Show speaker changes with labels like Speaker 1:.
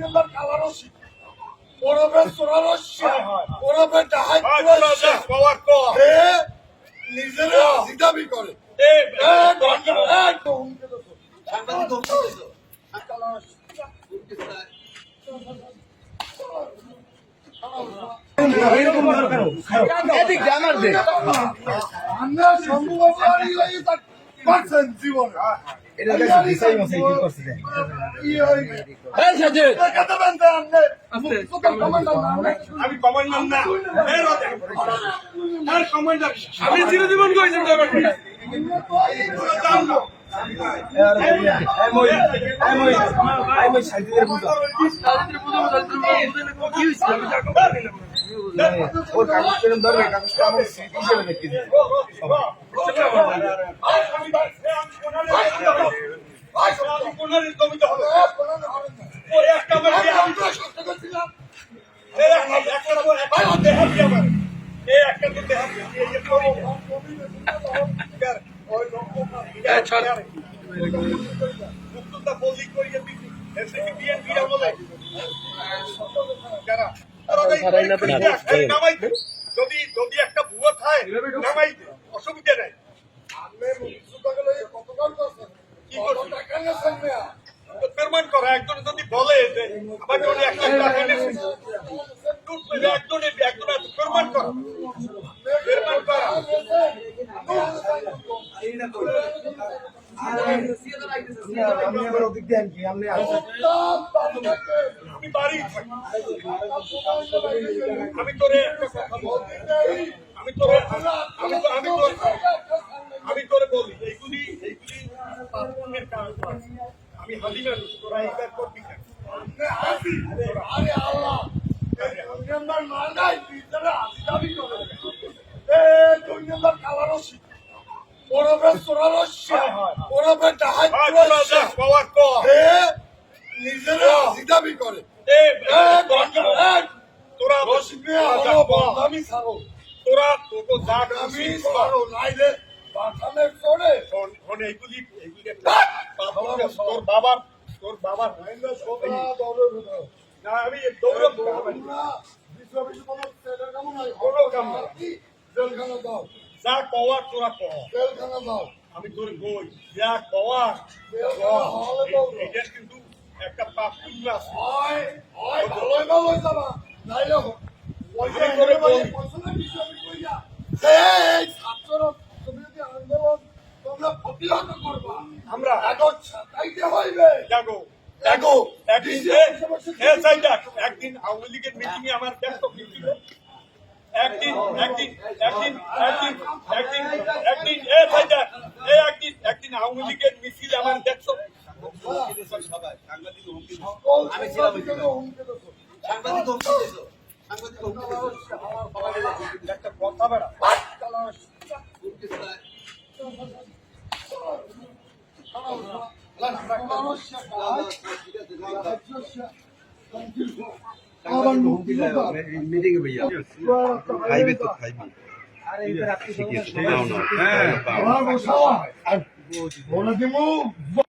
Speaker 1: Number কালারসি ওরবে সোরারসি ওরবে ডাহাই
Speaker 2: ভাই তোরা যা পাওয়ার কর
Speaker 1: হে নিজেরা জিদাবি করে।
Speaker 2: এ
Speaker 1: এ গন্ডা এ তো হুমকে তো
Speaker 3: সাংবাদিক হুমকি দিছো।
Speaker 1: আমরা সম্ভব বাড়ি হই জীবন।
Speaker 4: এটা দেখো দিশাই মশাই কি করছে দেখ।
Speaker 3: এই সাজেদ,
Speaker 1: কত বন্ধ নামে
Speaker 2: আমি কমান্ডার না এ রাতে আর কমান্ডার
Speaker 3: আমি চিরজীবন কইছি তোর
Speaker 2: জান না
Speaker 4: এই মই এই মই এই মই সাইডের বুঝা ওর কাগজ ধরবে কাগজটা আমার সিট হিসেবে দেখতে দিই
Speaker 2: যদি যদি একটা ভুয়া থাকে নামাই। অসুবিধা নাই। পেমেন্ট করা একজন যদি বলে যে আমার জন্য এক লাখ টাকা এনেছে একজন করা। পেমেন্ট করা।
Speaker 4: আমি
Speaker 2: তোরে একটা কথা বলতে আমি আমি আমি আমি তোরে বলি এইগুলি এইগুলি। আমি হালি তোরা এইবার করবি
Speaker 1: করে এ দুই নম্বর ওরবে সোরারসি ওরবে
Speaker 2: কর
Speaker 1: করে হলো ছাড়ো
Speaker 2: তোরা তোকে যা
Speaker 1: আমি
Speaker 2: কর।
Speaker 1: নাইলে বাথানে করে
Speaker 2: শোন, তোর বাবার তোর বাবার না আমি দৌড়ে দৌড়ে
Speaker 1: আমরা বিশ্ব বিশ্ব কোনো ছেলের কাম নাই
Speaker 2: কোনো কাম নাই।
Speaker 1: জেলখানা দাও।
Speaker 2: যা কওয়ার তোরা
Speaker 1: জেলখানা দাও।
Speaker 2: আমি তোর বই। যা কওয়ার এটা কিন্তু একটা পাপ পুণ্য আছে।
Speaker 1: হয় হয় ভালোই ভালোই যাবা। নাইলে পয়সা
Speaker 2: করে আমরা একদিন আওয়ামী লীগের মিটিং এ আমার ব্যস্ত একদিন একদিন একদিন একদিন একদিন একদিন এ একদিন একদিন আওয়ামী লীগের আমার দেখছ। একটা কথা বেড়া
Speaker 3: হুমকি দিছো।
Speaker 5: মিটিং এ ভাইয়া খাইবে তো খাইবে ঠিক আছে নাও নাও
Speaker 4: হ্যাঁ